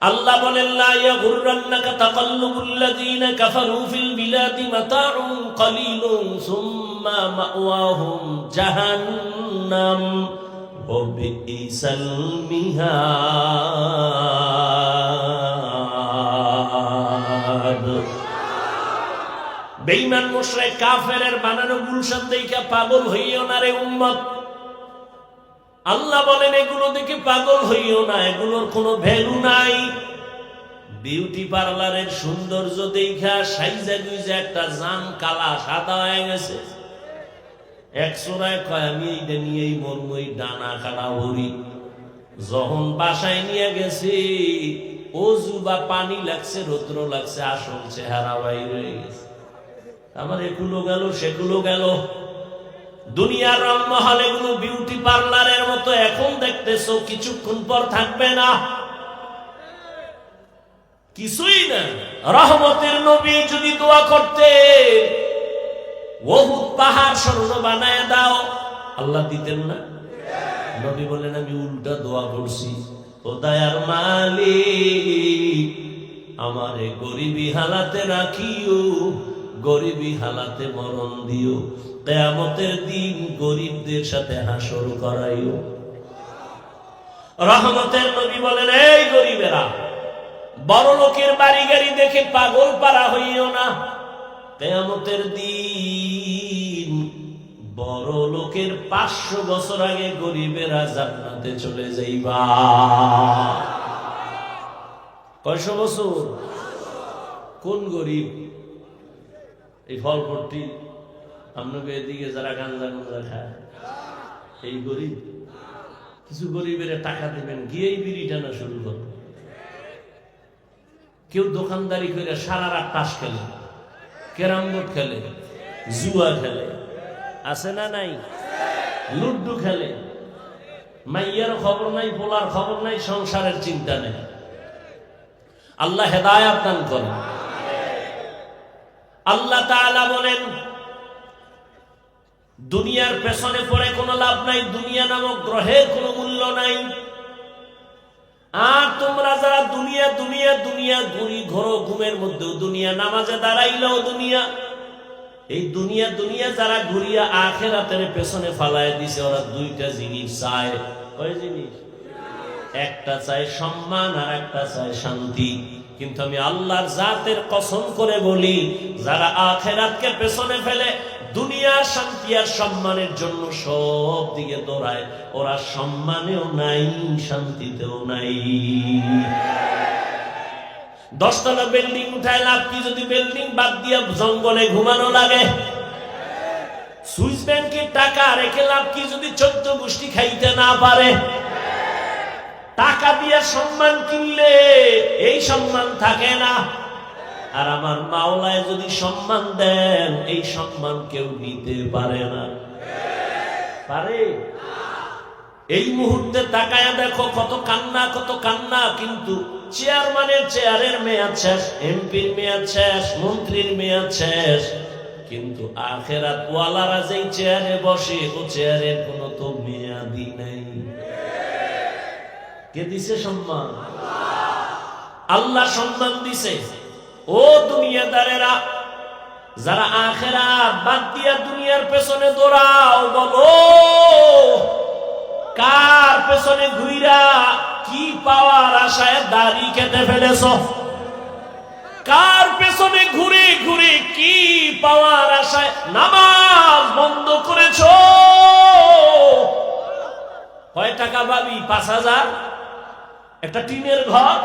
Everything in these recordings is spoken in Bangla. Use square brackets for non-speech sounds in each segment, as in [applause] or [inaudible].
আল্লাহ বলেন, লা ইয়াগুররান্নাকা তাকাল্লুবুল্লাযীনা কাফারু ফিল বিলাদি মাতাউন কালিলুন সুম্মা মাওয়াহুম জাহান্নাম ওয়া বিইসাল মিহাদ. কাফেরের বানানো গুলশান দেইখা পাগল হইও না রে উম্মত। আল্লাহ বলেন, এগুলো দেখে পাগল হইও না, এগুলোর কোনো ভ্যালু নাই। বিউটি পার্লারের সৌন্দর্য দেখা সাইজা গুইজা একটা জান কালা সাদা হয়ে গেছে। আমি এইটা ডানা কাটা যখন নিয়ে গেছে, অজু বা পানি লাগছে, রৌদ্র লাগছে, আসল চেহারা বাইর গেছে। আমার এগুলো গেল সেগুলো গেল। দুনিয়ার রং মহল এগুলো বিউটি পার্লারের মতো এখন দেখতেছো, কিছুক্ষণ পর থাকবে না। কিছুই না। রহমতের নবী যদি দোয়া করতে, বহুত পাহাড় স্বর্ণ বানায় দাও। আল্লাহ দিতেন না? নবী বলেন আমি উল্টা দোয়া করছি। ও দয়ার মালিক, আমারে গরিবী হালাতে রাখিও, গরিবী হালাতে মরণ দিও। কেয়ামতের দিন গরিবদের সাথে হাসর করাইও। রহমতের নবী বলেন, এই গরিবেরা, বড় লোকের বাড়ি গাড়ি দেখে পাগল পারা হইও না। কেয়ামতের দিন বড় লোকের পাঁচশো বছর আগে গরিবেরা জান্নাতে চলে যাইবা। কয়শো বছর? কোন গরিব? এই ফলপট্টি আপনাকে এদিকে যারা গাঞ্জা গাঞ্জা খায়, এই গরিব, কিছু গরিবের টাকা দেবেন গিয়েই বিড়ি টানা শুরু করবে। কেউ দোকানদারি করে সারা রাত তাস খেলে, ক্যারাম বোর্ড খেলে, জুয়া খেলে, আছে না নাই? লুড্ডু খেলে। মাইয়ার খবর নাই, পোলার খবর নাই, সংসারের চিন্তা নেই। আল্লাহ হেদায়াত দান করেন। আল্লাহ তাআলা বলেন দুনিয়ার পেছনে পড়ে কোনো লাভ নাই, দুনিয়া নামক গ্রহের কোনো মূল্য নাই। আর তোমরা যারা দুনিয়া দুনিয়া দুনিয়া ঘুরি ঘোরো ঘুমের মধ্যেও দুনিয়া, নামাজে দাঁড়াইলেও দুনিয়া, এই দুনিয়া দুনিয়া যারা ঘুরিয়া আখেরাতের পেছনে ফালায় দিছে, ওরা দুইটা জিনিস চায়। কয় জিনিস? একটা চায় সম্মান আর একটা চায় শান্তি। কিন্তু আমি আল্লাহর জাতের কসম করে বলি, যারা আখেরাতকে পেছনে ফেলে দুনিয়ার শান্তি আর সম্মানের জন্য সব দিকে দৌড়ায়। ওরা সম্মানেও নাই, শান্তিতেও নাই। দশতলা বিল্ডিং উঠায় লাভ কি যদি বিল্ডিং বাদ দিয়ে জঙ্গলে ঘুমানো লাগে? সুইস ব্যাংকে টাকা রেখে লাভ কি যদি চোদ্দ গোষ্ঠী খাইতে না পারে? টাকা দিয়ে সম্মান কিনলে এই সম্মান থাকে না। আর আমার মাওলায় যদি সম্মান দেন, এই সম্মান কেউ নিতে পারে না। পারে? এই মুহূর্তে তাকায় দেখো, কত কান্না কত কান্না, কিন্তু চেয়ারম্যানের চেয়ারের মেয়াদ শেষ, এমপির মেয়াদ শেষ, মন্ত্রীর মেয়াদ শেষ। কিন্তু আখেরাত ওয়ালারা যেই চেয়ারে বসে, ও চেয়ারের কোনো তো মেয়াদি নাই। কে দিছে সম্মান? আল্লাহ সম্মান দিছে। ও দুনিয়াদারেরা, যারা আখেরা বাদ দিয়া দুনিয়ার পেছনে দৌড়াও, বলো, কার পেছনে ঘুইরা কি পাওয়ার আশায় দাড়ি কেটে ফেলেছ? কার পেছনে ঘুরে ঘুরে কি পাওয়ার আশায় নামাজ বন্ধ করেছ? কয় টাকা পাবি পাঁচ হাজার? একটা টিনের ঘর?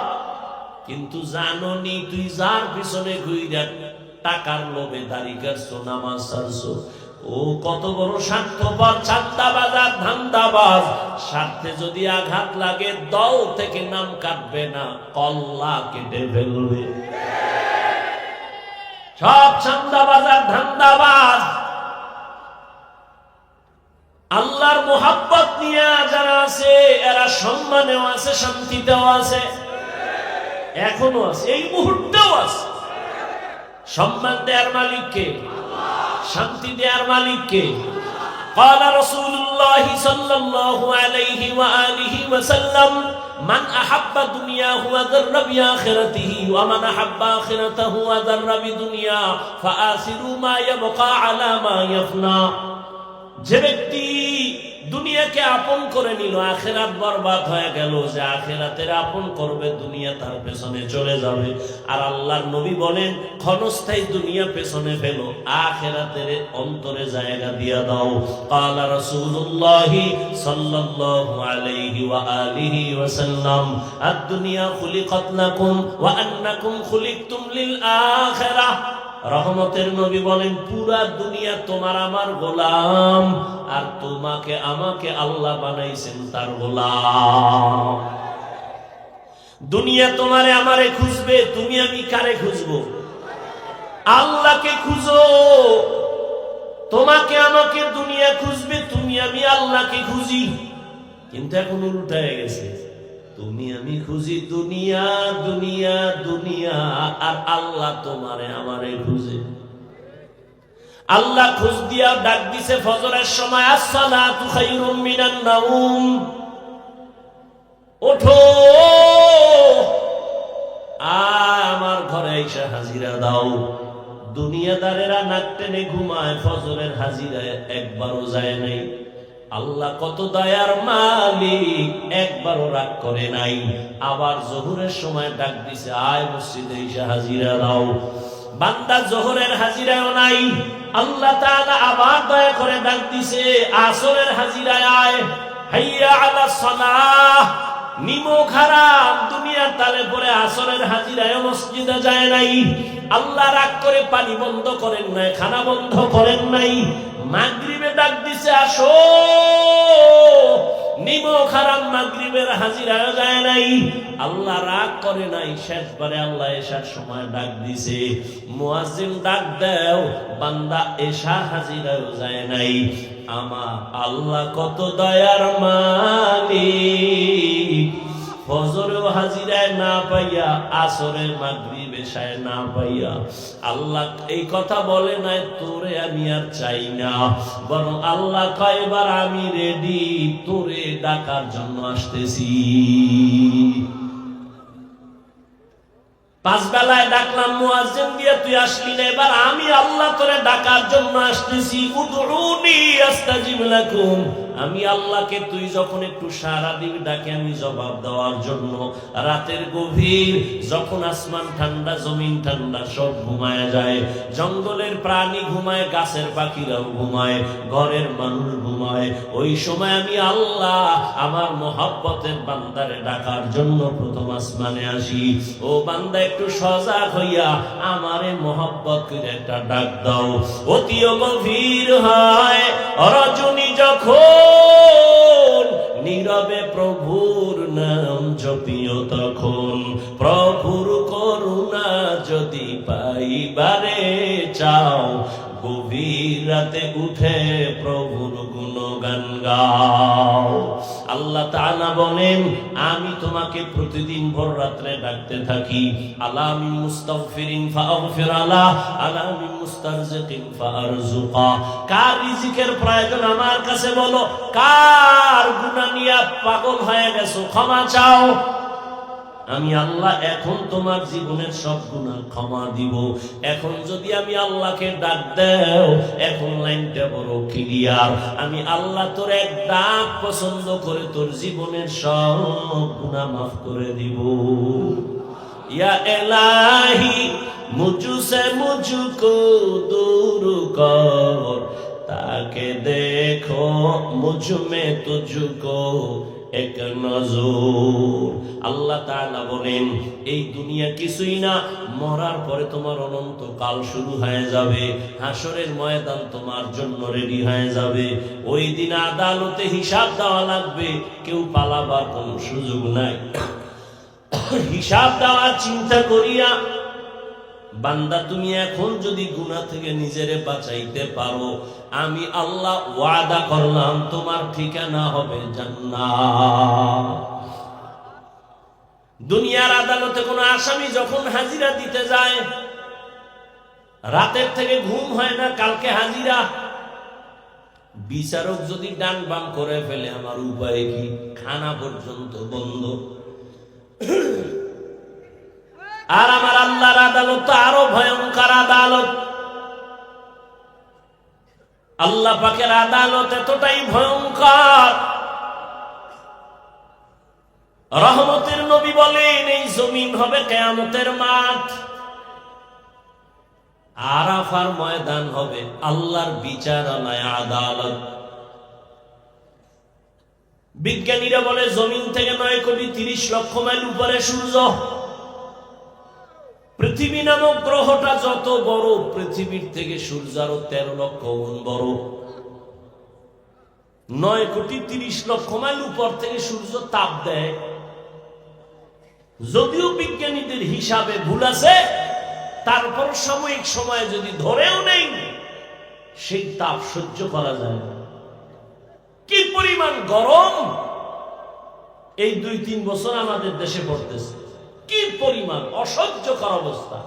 কিন্তু জাননি, তুই যার পিছনে ঘুইরা টাকার লোভে দাড়ি কাটছো নামাজ ছাড়ছো ও কত বড় স্বার্থপর চান্দাবাজ আর ধান্দাবাজ। স্বার্থে যদি আঘাত লাগে, দল থেকে নাম কাটবে না, কল্লা কেটে ফেলবে। সব চান্দাবাজ আর ধান্দাবাজ। আল্লাহর মোহাব্বত নিয়ে যারা আছে, এরা সম্মানেও আছে, শান্তিতেও আছে। এখনো আছে এই মুহূর্তেও আছে সম্মান দেওয়ার মালিককে শান্তি দেওয়ার মালিককে قال رسول الله صلى الله عليه وآله وسلم من أحب دنياه وذر بآخرته ومن أحب آخرته وذر بدنيا فآثروا ما يبقى على ما يفنى যে ব্যক্তি দুনিয়াকে আপন করে নিল, আখেরাত বরবাদ হয়ে গেল যে আখেরাতের আপন করবে, দুনিয়া তার পেছনে চলে যাবে। আর আল্লাহর নবী বলেন, ক্ষণস্থায়ী দুনিয়া পেছনে ফেল, আখেরাতের অন্তরে জায়গা দিয়া দাও। কালা রাসূলুল্লাহি সাল্লাল্লাহু আলাইহি ওয়া আলিহি ওয়া সাল্লাম, আদ-দুনিয়া খুলিকাত লাকুম ওয়া আন্নাকুম খুলিকতুম লিল আখিরাহ রহমতের নবী বলেন, পুরা দুনিয়া তোমার আমার গোলাম, আর তোমাকে, আমাকে আল্লাহ বানাইছেন তার গোলাম। দুনিয়া তোমারে আমারে খুঁজবে, তুমি আমি কারে খুঁজবো? আল্লাহকে খুঁজো। তোমাকে, আমাকে দুনিয়া খুঁজবে, তুমি আমি আল্লাহকে খুঁজি। কিন্তু এখন উল্টা হয়ে গেছে। তুমি আমি খুঁজি দুনিয়া দুনিয়া দুনিয়া, আর আল্লাহ তোমারে আমারে খুঁজে। আল্লাহ খুঁজ দিয়া ডাক দিছে, ফজরের সময়, আসসালাতু খায়রুম মিনান ওঠো। আমার ঘরে এসে হাজিরা দাও। দুনিয়াদারেরা নাক টেনে ঘুমায়, ফজরের হাজিরায় একবারও যায় নাই। আল্লাহ কত দয়ার মালিক, একবারও রাগ করে নাই। আবার জহুরের সময় ডাক দিছে, আয় মসজিদে এসে হাজিরা দাও। বান্দা জোহরের হাজিরাও নাই। আল্লাহ তাআলা আবার দয়া করে ডাক দিছে, আসরের হাজিরায় আয়। হাইয়া আলা সালাহ। নিমো খারাপ দুনিয়ার তালে পরে আসরের হাজিরায় মসজিদে যায় নাই। আল্লাহ রাগ করে পানি বন্ধ করেন নাই, খানা বন্ধ করেন নাই। মাগরিবে ডাক দিছে, আসো! হাজিরায় যায় আল্লাহ রাগ সময় ডাক বান্দা যায় নাই। আমার আল্লাহ কত দয়ার মালিক। হাজিরায় না পাইয়া আসরের মাগরিব এশায় না পাইয়া আল্লাহ এই কথা বলে নাই, তোরে আমি আর চাই না। বরং আল্লাহ কয়বার আমি রেডি তোরে ডাকার জন্য আসতেছি। পাঁচ বেলায় ডাকলাম, মুয়াজ্জিন দিয়ে, তুই আসলি না, এবার আমি আল্লাহ তোরে ডাকার জন্য আসতেছি। উদরুনি আস্তাজিব লাকুম। আমি আল্লাহকে তুই যখন একটু সারা দিবি, ডাকে আমি জবাব দেওয়ার জন্য। রাতের গভীর যখন আসমান ঠান্ডা, জমিন ঠান্ডা, সব ঘুমায় যায়। জঙ্গলের প্রাণী ঘুমায়, গাছের পাখিরাও ঘুমায়, ঘরের মানুষ ঘুমায়। ওই সময় আমি আল্লাহ আমার মহাব্বতের বান্দারে ডাকার জন্য প্রথম আসমানে আসি। ও বান্দা, একটু সজাগ হইয়া আমারে মহব্বত করে একটা ডাক দাও। অতিও গভীর হয়, রজনী যখন নীরবে প্রভুর নাম জপিও তখন। প্রভুর করুণা যদি পাইবারে চাও রাতে উঠে প্রভুর গুণগান গাও। আল্লাহ তাআলা বলেন, আমি তোমাকে প্রতিদিন ভোর রাত্রে ডাকতে থাকি। আলামি ফাগফির আলা আলামি মুস্তারজিকিন ফারজুকা কার রিজিকের প্রয়োজন আমার কাছে বলো, কার গুনাহ নিয়ে পাগল হয়ে গেছো, ক্ষমা চাও। আমি আল্লাহ এখন তোমার জীবনের সব গুণা ক্ষমা দিব। এখন যদি আমি আল্লাহকে ডাক দেও, এখন লাইনটা বড় ক্লিয়ার আমি আল্লাহ তোর এক ডাক পছন্দ করে তোর জীবনের সব গুণা মাফ করে দিব। ইয়া এলাহি মুজুসে মুজুকো দূর কর। তাকে দেখো, মুঝ মে তুঝকো এক নজর। আল্লাহ বলেন, এই দুনিয়া কিছুই না, মরার পরে তোমার অনন্ত কাল শুরু হয়ে যাবে, হাসরের ময়দান তোমার জন্য রেডি হয়ে যাবে। ওই দিন আদালতে হিসাব দেওয়া লাগবে, কেউ পালাবার কোনো সুযোগ নাই। [coughs] হিসাব দেওয়ার চিন্তা করিয়া বান্দা, তুমি এখন যদি গুণা থেকে নিজেরে বাঁচাইতে পারো, আমি আল্লাহ ওয়াদা করলাম, তোমার ঠিকানা হবে জান্নাত। দুনিয়ার আদালতে কোনো আসামি যখন হাজিরা দিতে যায়, রাতের থেকে ঘুম হয় না, কালকে হাজিরা। বিচারক যদি ডান বাম করে ফেলে, আমার উপায় কি? খানা পর্যন্ত বন্ধ। আর আমার আল্লাহর আদালত তো আরও ভয়ঙ্কর আদালত। আল্লাহ পাকের আদালত এতটাই ভয়ঙ্কর। রহমতের নবী বলেন, এই জমিন হবে কেয়ামতের মাঠ। আরাফার ময়দান হবে আল্লাহর বিচারালয়, আদালত। বিজ্ঞানীরা বলে, জমিন থেকে নয় কোটি তিরিশ লক্ষ মাইল উপরে সূর্য। পৃথিবী নামক গ্রহটা যত বড়, পৃথিবীর থেকে সূর্য আরও তেরো লক্ষ গুণ বড়। নয় কোটি তিরিশ লক্ষ মাইল উপর থেকে সূর্য তাপ দেয়। যদিও বিজ্ঞানীদের হিসাবে ভুল আছে, তারপর সাময়িক সময় যদি ধরেও নেই, সেই তাপ সহ্য করা যায় না। কি পরিমাণ গরম! এই দুই তিন বছর আমাদের দেশে পড়তেছে। কি পরিমাণ অসহ্যকর অবস্থা?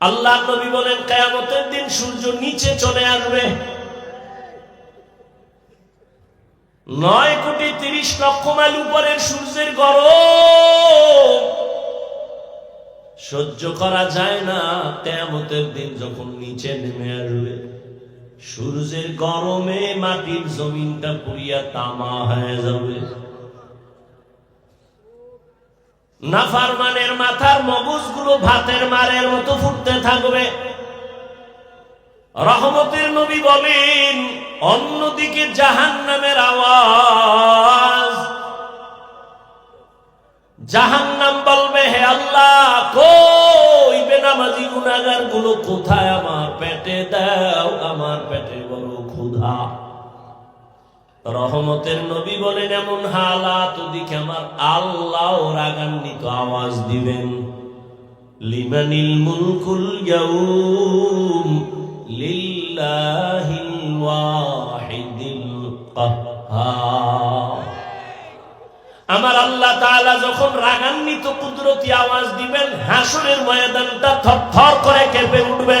আল্লাহ নবী বলেন, কেয়ামতের দিন সূর্য নিচে চলে আসবে। নয় কোটি তিরিশ লক্ষ মাইল উপরের সূর্যের গরম। সহ্য করা যায় না, কেয়ামতের দিন যখন নিচে নেমে আসবে। সূর্যের গরমে মাটির জমিনটা পুড়িয়া তামা হয়ে যাবে। নাফারমানের মাথার মগজগুলো ভাতের মারের মতো ফুটতে থাকবে। রহমতের নবী বলেন, অন্যদিকে জাহান নামের আওয়াজ। জাহান নাম বলবে, হে আল্লাহ, কই বেনামাজি গুলো কোথায়? আমার পেটে দাও, আমার পেটে বড় ক্ষুধা। রহমতের নবী বলেন, এমন হালাত ওদিকে আমার আল্লাহ রাগান্বিত আওয়াজ দিবেন। লিমানিল মুলকুল ইয়াউম লিল্লাহিল ওয়াহিদিল আমার আল্লাহ তাআলা যখন রাগান্বিত কুদরতি আওয়াজ দিবেন, হাসরের ময়দানটা থরথর করে কেঁপে উঠবে।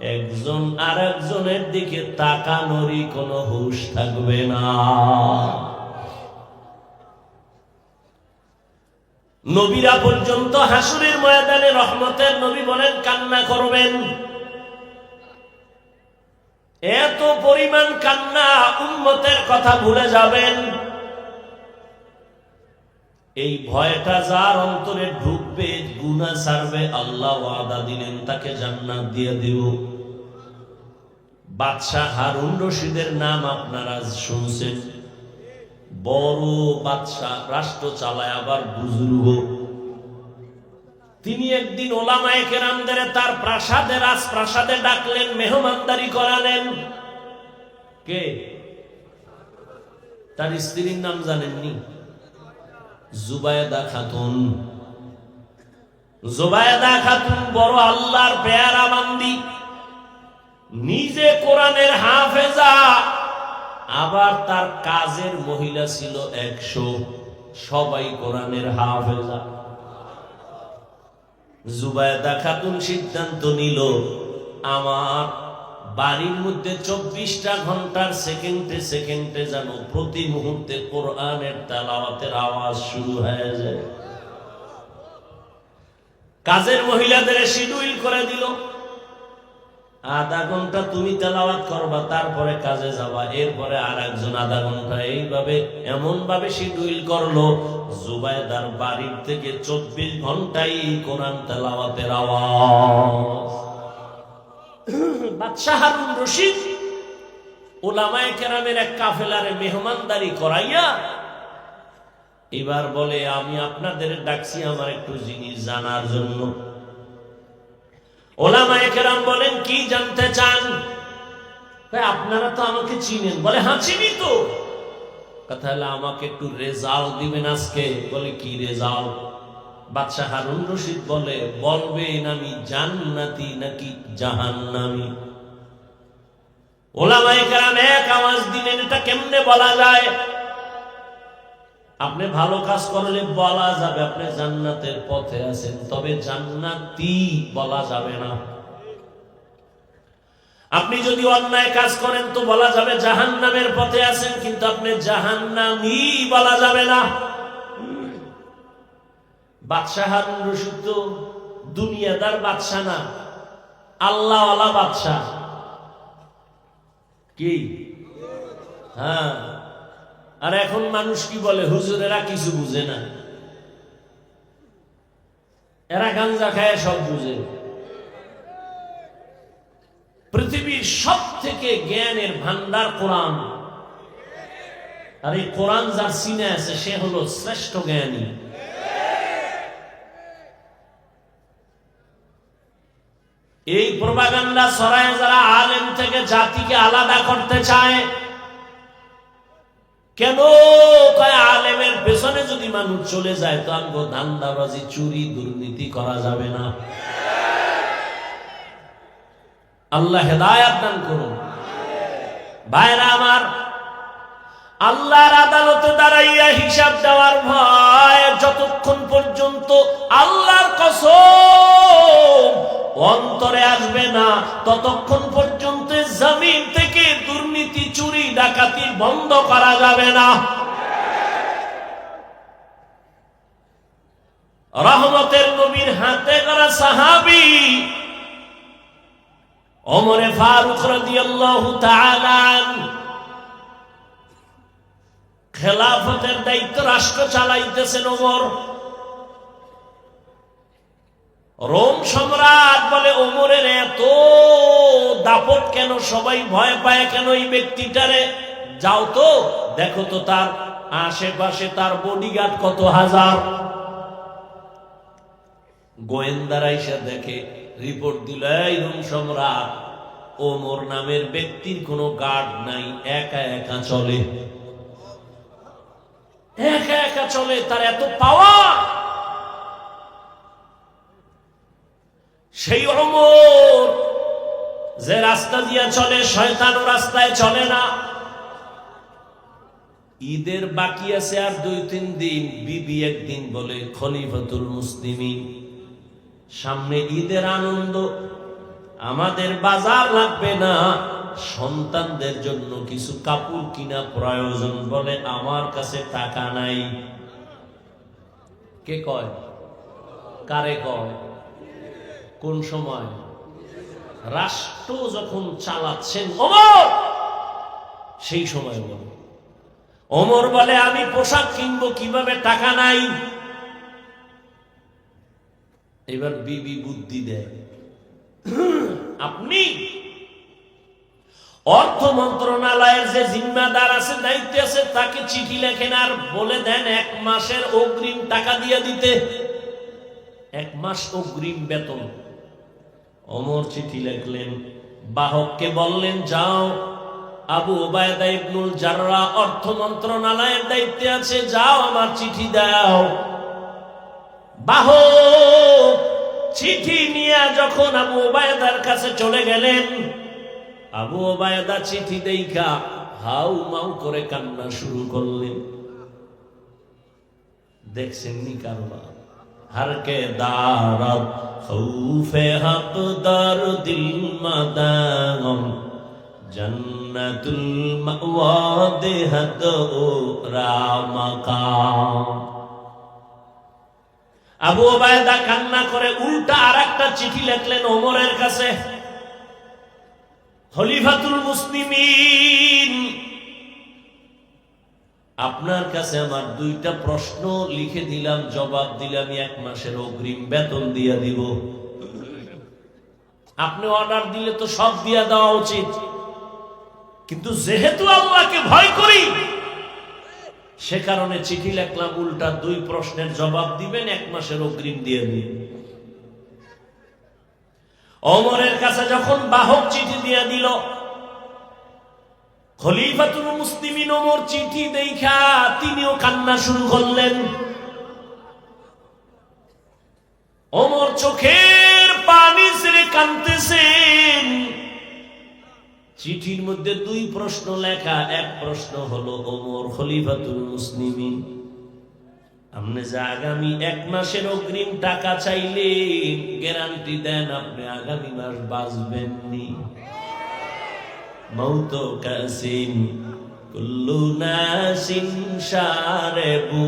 একজন আর একজনের দিকে তাকানোরই কোনো হুশ থাকবে না। নবীরা পর্যন্ত হাসুরের ময়দানে রহমতের নবী বলেন, কান্না করবেন। এত পরিমাণ কান্না উন্মতের কথা ভুলে যাবেন। এই ভয়টা যার অন্তরে ঢুকবে গুনা ছাড়বে, আল্লাহ ওয়াদা দিলেন, তাকে জান্নাত দিয়ে দিব। বাদশাহ হারুন রশিদের নাম আপনারা শুনছেন। বড় বাদশাহ, রাষ্ট্র চালায় আবার বুজুর্গ। তিনি একদিন ওলামায়ে কেরামদের তার প্রাসাদে, রাজপ্রাসাদে ডাকলেন, মেহমানদারি করালেন। কে? তার স্ত্রীর নাম জানেননি? জুবায়দা খাতুন। জুবায়দা খাতুন বড় আল্লাহর পেয়ারা বান্দি। নিজে কোরআনের হাফেজা, আবার তার কাজের মহিলা ছিল একশো। সবাই কোরআনের হাফেজা। জুবায়দা খাতুন সিদ্ধান্ত নিল, আমার বাড়ির মধ্যে চব্বিশটা ঘণ্টার সেকেন্ডে সেকেন্ডে যেন প্রতি মুহূর্তে কোরআনের তেলাওয়াতের আওয়াজ শুরু হয়ে যায়। কাজের মহিলাদের শিডিউল করে দিল। আধা ঘণ্টা তুমি তেলাওয়াত করবা, তারপরে কাজে যাবা, এরপরে আর একজন আধা ঘণ্টা এইভাবে এমন ভাবে শিডিউল করল জুবাইদার বাড়ির থেকে চব্বিশ ঘন্টাই কোরআন তেলাওয়াতের আওয়াজ। বাদশাহ হারুন রশিদ ওলামায়ে কেরামের এক কাফেলারে মেহমানদারি করাইয়া এবার বলে, আমি আপনাদের ডাকছি আমার একটু জিনিস জানার জন্য। ওলামায়ে কেরাম বলেন, কি জানতে চান? আপনারা তো আমাকে চিনেন। বলে হ্যাঁ চিনি তো। কথা হলো, আমাকে একটু রেজাল্ট দিবেন আজকে। বলে, কি রেজাল্ট? বাদশাহ হারুন রশিদ বলে, বলবেন আমি জান্নাতি নাকি জাহান্নামি? এক আওয়াজ এটা কেমনে বলা যায়? আপনি ভালো কাজ করলে বলা যাবে আপনি জান্নাতের পথে আছেন, তবে জান্নাতি বলা যাবে না। আপনি যদি অন্যায় কাজ করেন তো বলা যাবে জাহান্নামের পথে আছেন, কিন্তু আপনি জাহান্নামি বলা যাবে না। বাদশাহ হারুন দুনিয়াদার বাদশাহ না, আল্লাহওয়ালা বাদশাহ। কি? হ্যাঁ। আর এখন মানুষ কি বলে? হুজুরেরা কিছু বুঝে না। এরা গাঞ্জা খায়, সব বুঝে। পৃথিবীর সব থেকে জ্ঞানের ভান্ডার কোরআন। আর এই কোরআন যার সিনে আছে, সে হলো শ্রেষ্ঠ জ্ঞানী। এই প্রবাগান্ডা সরায় যারা আলেম থেকে জাতিকে আলাদা করতে চায়, কেন আলেমের পেছনে যদি মানুষ চলে যায়, তো আমগো ধান্দাবাজি, চুরি, দুর্নীতি করা যাবে না। আল্লাহ হেদায়াত দান করুন। ভাইরা আমার, আল্লাহর আদালতে দাঁড়াইয়া হিসাব দেওয়ার ভয়, যতক্ষণ পর্যন্ত আল্লাহর কসম অন্তরে আসবে না। ততক্ষণ পর্যন্ত জমিন থেকে দুর্নীতি, চুরি, ডাকাতি বন্ধ করা যাবে না। রহমতের নবীর হাতে করা সাহাবি অমরে ফারুক খেলাফতের দায়িত্ব রাষ্ট্র চালাইতেছেন ওমর। রোম সম্রাট বলে, ওমরের এত দাপট কেন? সবাই ভয় পায় কেন এই ব্যক্তিটারে? যাও তো, দেখো তো তার আশেপাশে তার বডিগার্ড কত হাজার? গোয়েন্দারা এসে দেখে, রিপোর্ট দিল, এই রোম সম্রাট, ওমর নামের ব্যক্তির কোনো গার্ড নাই, একা একা চলে। একা একা চলে? তার এত পাওয়া সেই অমর যে রাস্তা দিয়া চলে শয়তান রাস্তায় চলে না। ঈদের বাকি আছে আর দুই তিন দিন, বিবি একদিন বলে, খলিফাতুল মুসলিমিন, সামনে ঈদের আনন্দ। আমাদের বাজার লাগবে না, সন্তানদের জন্য কিছু কাপড় কিনা প্রয়োজন বলে আমার কাছে টাকা নাই। কে কয়? কারে কয়? কোন সময়? রাষ্ট্র যখন চালাচ্ছেন অমর সেই সময় বল অমর বলে, আমি পোশাক কিনবো, কীভাবে টাকা নাই? এবার বিবি বুদ্ধি দেয়। আপনি অর্থ মন্ত্রণালয়ের যে জিম্মাদার আছে, দায়িত্ব আছে, তাকে চিঠি লেখেন আর বলে দেন, এক মাসের অগ্রিম টাকা দিয়ে দিতে। এক মাস অগ্রিম বেতন। অমর চিঠি লেখলেন। বাহককে বললেন, যাও। আবু ওবায়দা ইবনুল জাররা অর্থ মন্ত্রণালয়ের দায়িত্বে আছে। যাও, আমার চিঠি দাও। বাহক চিঠি নিয়ে যখন আবু ওবায়দার কাছে চলে গেলেন, আবু ওবায়দা চিঠি দেখা হাউ মাউ করে কান্না শুরু করলেন। দেখছেন নি কারবার? ہر کے دارت خوف حق دار دل مدام جنت المعواد ও را مقام আবু ওবায়দা কান্না করে উল্টা আর একটা চিঠি লেখলেন ওমরের কাছে। খলিফাতুল মুসলিমিন আপনার কাছে আমার দুইটা প্রশ্ন লিখে দিলাম, জবাব দিলাম, এক মাসের অগ্রিম বেতন দিয়ে দিব। আপনি অর্ডার দিলে তো সব দিয়া দেওয়া উচিত। কিন্তু যেহেতু আল্লাহকে ভয় করি, সে কারণে চিঠি লেখলাম, উল্টা দুই প্রশ্নের জবাব দিবেন, এক মাসের অগ্রিম দিয়ে দিন। অমরের কাছে যখন বাহক চিঠি দিয়ে দিল খলিফাতুল মুসলিমিন ওমর চিঠি দেখা তিনিও কান্না শুরু করলেন। ওমর চোখের পানি ছেড়ে কাঁদতেছেন। চিঠির মধ্যে দুই প্রশ্ন লেখা, এক প্রশ্ন হলো ওমর খলিফাতুল মুসলিমিন, আপনি যে আগামী এক মাসের অগ্রিম টাকা চাইলে গ্যারান্টি দেন, আপনি আগামী মাস বাঁচবেননি। মৌত কাসিম কুল্লু নাসিন সারেবু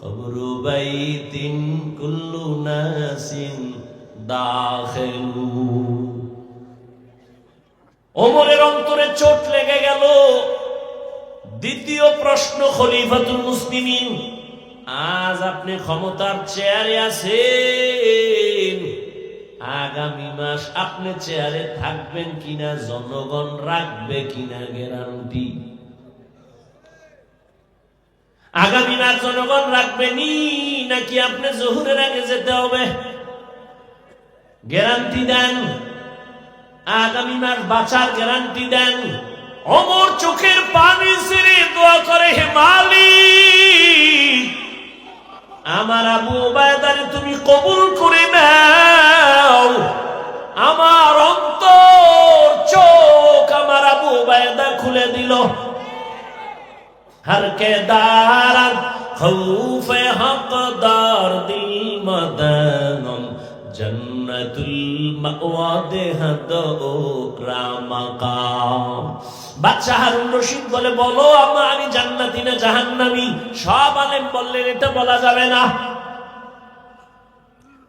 কবরু বাইতিন কুল্লু নাসিন দাখিলু ওমরের অন্তরে চোট লেগে গেল। দ্বিতীয় প্রশ্ন, খলিফাতুল মুসলিমিন, আজ আপনি ক্ষমতার চেয়ারে আছেন। আগামী মাস আপনি চেয়ারে থাকবেন কিনা, জনগণ রাখবে কিনা গ্যারান্টি? আগামী মাস জনগণ রাখবেনি নাকি আপনি জহুরের আগে যেতে হবে? গ্যারান্টি দেন। আগামী মাস বাঁচার গ্যারান্টি দেন। অমর চোখের পানি ছেড়ে দোয়া করে হে মালিক। আমার আবু বায়দারে তুমি কবুল করে নাও। আমার অন্তর, চোখ আমার আবু বায়দা খুলে দিল। হর কে দারান হক দার দিল মদনম জন্ম বাচ্চা হারুন রশিদ বলে, বলো আম্মা আমি জান্নাতি না জাহান্নামী? সব আলেম বললেন, এটা বলা যাবে না।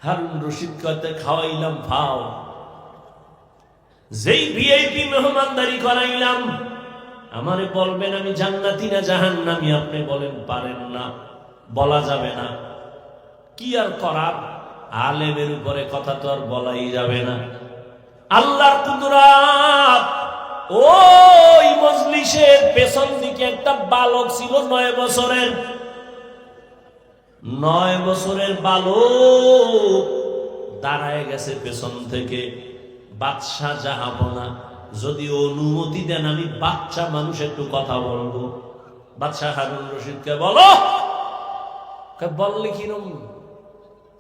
হারুন রশিদ কতে খাওয়াইলাম ভাও যেই ভিআইপি মেহমানদারি করাইলাম, আমারে বলবেন, আমি জান্নাতি না জাহান্নামী? আপনি বলেন, পারেন না। বলা যাবে না। কি আর করা আলেমের উপরে কথা তো আর বলাই যাবে না। আল্লাহর কুদরাত। ওই মজলিসের পেছন দিকে একটা বালক ছিল নয় বছরের। নয় বছরের বালক দাঁড়ায় গেছে পেছন থেকে। বাদশাহ জাহাবনা যদি অনুমতি দেন, আমি বাচ্চা মানুষ একটু কথা বলব। বাদশাহ হারুন রশিদকে বলো। বললে কিরম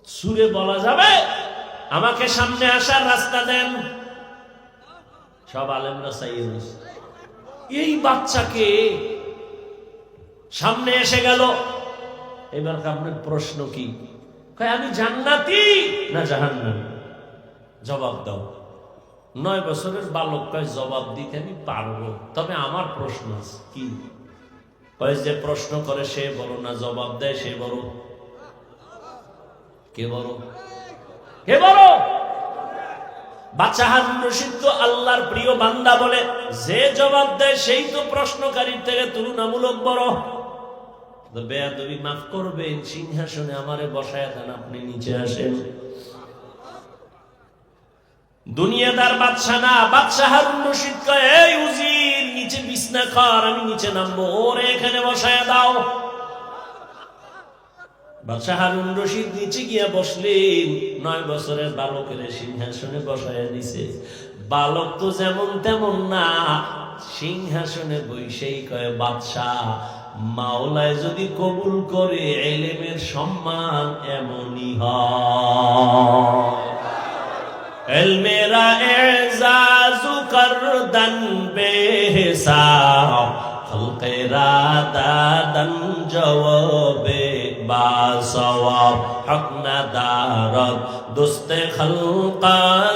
সুরে বলা যাবে? আমাকে সামনে আসার রাস্তা দেন। সব আলেমরা চাইয়ে। এই বাচ্চাকে সামনে এসে গেল। এবার আপনার প্রশ্ন কি? আমি জান্নাতি না জাহান্নামী? জবাব দাও। নয় বছরের বালক কয়, জবাব দিতে আমি পারব। তবে আমার প্রশ্ন আছে, কি? কয়, যে প্রশ্ন করে সে বড় না, জবাব দেয়, সে বড় কে বড় কে বড় বাচ্চা হারুন রশিদ তো আল্লাহর প্রিয় বান্দা বলে, যে জবাব দেয় সেই তো প্রশ্নকারীর থেকে তুলনামূলক বড়। তো বেয়াদবি মাফ করবেন সিংহাসনে আমারে বসায় দেন, আপনি নিচে আসেন। দুনিয়াদার বাদশা না বাদশাহ রশিদ কয়, এই উজির, নিচে বিছনা কর আমি নিচে নামবো, ওরে এখানে বসায় দাও। নয় বছরের মাওলায় যদি কবুল করে এলেমের সম্মান এমনই হলমেরা এজাজু করদন বেহসা খলকেরা با ثواب حق ندارد دوست خلق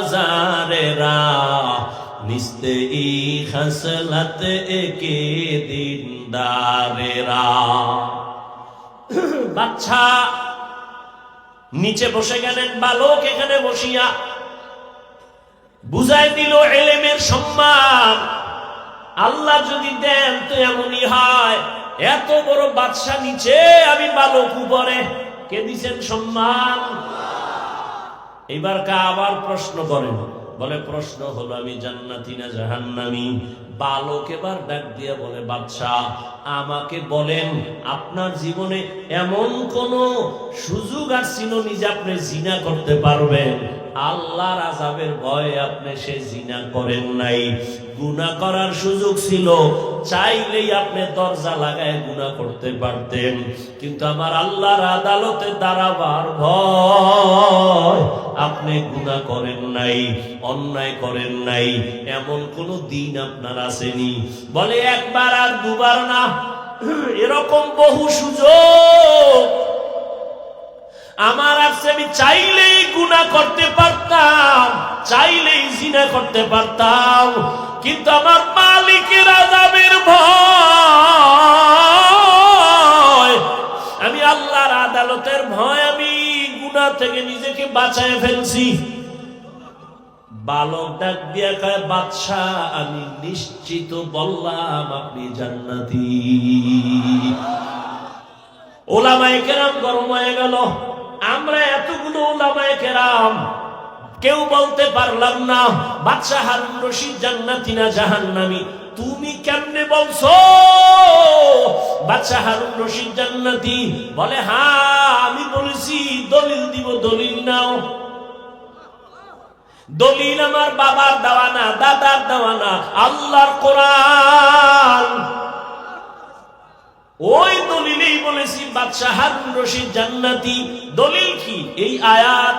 زار را نیست ای خسلت একে দিনদারেরা বাচ্চা নিচে বসে গেলেন বালক এখানে বসিয়া বুঝাই দিল এলেমের সম্মান আল্লাহ যদি দেন তো এমনই হয় এত বড় বাদশা নিচে, আমি বালক উপরে। কে দিছেন সম্মান? এবার কা আবার প্রশ্ন করেন। বলে, প্রশ্ন হলো, আমি জান্নাতি না জাহান্নামি? বালক এবার ডাক দিয়ে বলে, বাদশাহ, আমাকে বলেন, আপনার জীবনে এমন কোন সুযোগ আর ছিল নি আপনি জিনা করতে পারবেন? আল্লাহর আজাবের ভয়ে আপনি সে জিনা করেন নাই। গুনাহ করার সুযোগ ছিল চাইলেই আপনি দরজা লাগায় গুনাহ করতে পারতেন। কিন্তু আমার আল্লাহর আদালতে দাঁড়াবার ভয় আপনি গুনাহ করেন নাই, অন্যায় করেন নাই, এমন কোন দিন আপনার আসেনি। বলে একবার আর দুবার না, এরকম বহু সুযোগ। আমার আছে, আমি চাইলেই গুণা করতে পারতাম, চাইলেই জিনা করতে পারতাম। কিন্তু আমার মালিকের আজাবের ভয়। আমি আল্লাহর আদালতের ভয়, আমি গুনাহ থেকে নিজেকে বাঁচায় ফেলছি। বালক ডাক দিয়া কয়, বাদশাহ, আমি নিশ্চিত বললাম আপনি জান্নাতি। ওলামায়ে কেরাম গরম হয়ে গেল। আমরা এতগুলো ওলামায়ে কেরাম কেউ বলতে পারলাম না বাদশাহ হারুন রশিদ জান্নাতি না জাহান্নামী। তুমি কেমনে বলছো? বাদশাহ হারুন রশিদ জান্নাতি বলে হ্যাঁ আমি বলেছি, দলিল দিব, দলিল নাও। দলিল আমার বাবার দেওয়া না, দাদার দেওয়া না, আল্লাহর কোরআন। ওই দলিলেই বলেছি বাদশাহ হারুন রশিদ জান্নাতি। দলিল কি? এই আয়াত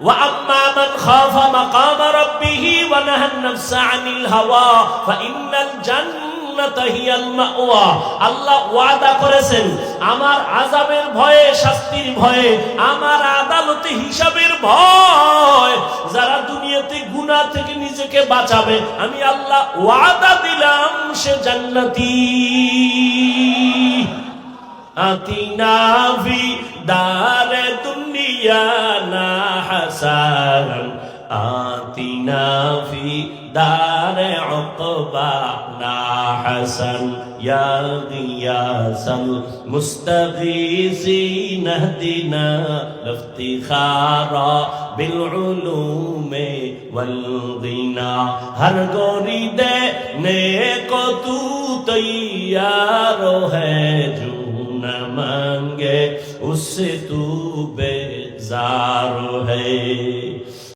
وأما من خاف مقام ربه ونهى النفس عن الهوى فإن الجنة هي المأوى আল্লাহ ওয়াদা করেছেন আমার আযাবের ভয়ে শাস্তির ভয়ে আমার আদালতে হিসাবের ভয় যারা দুনিয়াতে গুনাহ থেকে নিজেকে বাঁচাবে আমি আল্লাহ ওয়াদা দিলাম সে জান্নাতি آتنا في دار دنيانا حسانا آتنا في دار عقبانا حسن يا غياث المستغيثين اهدنا لافتخارا بالعلوم والغنى ہر گوری دے نیک تو تیار ہے جو न मांगे उससे तू बेजार है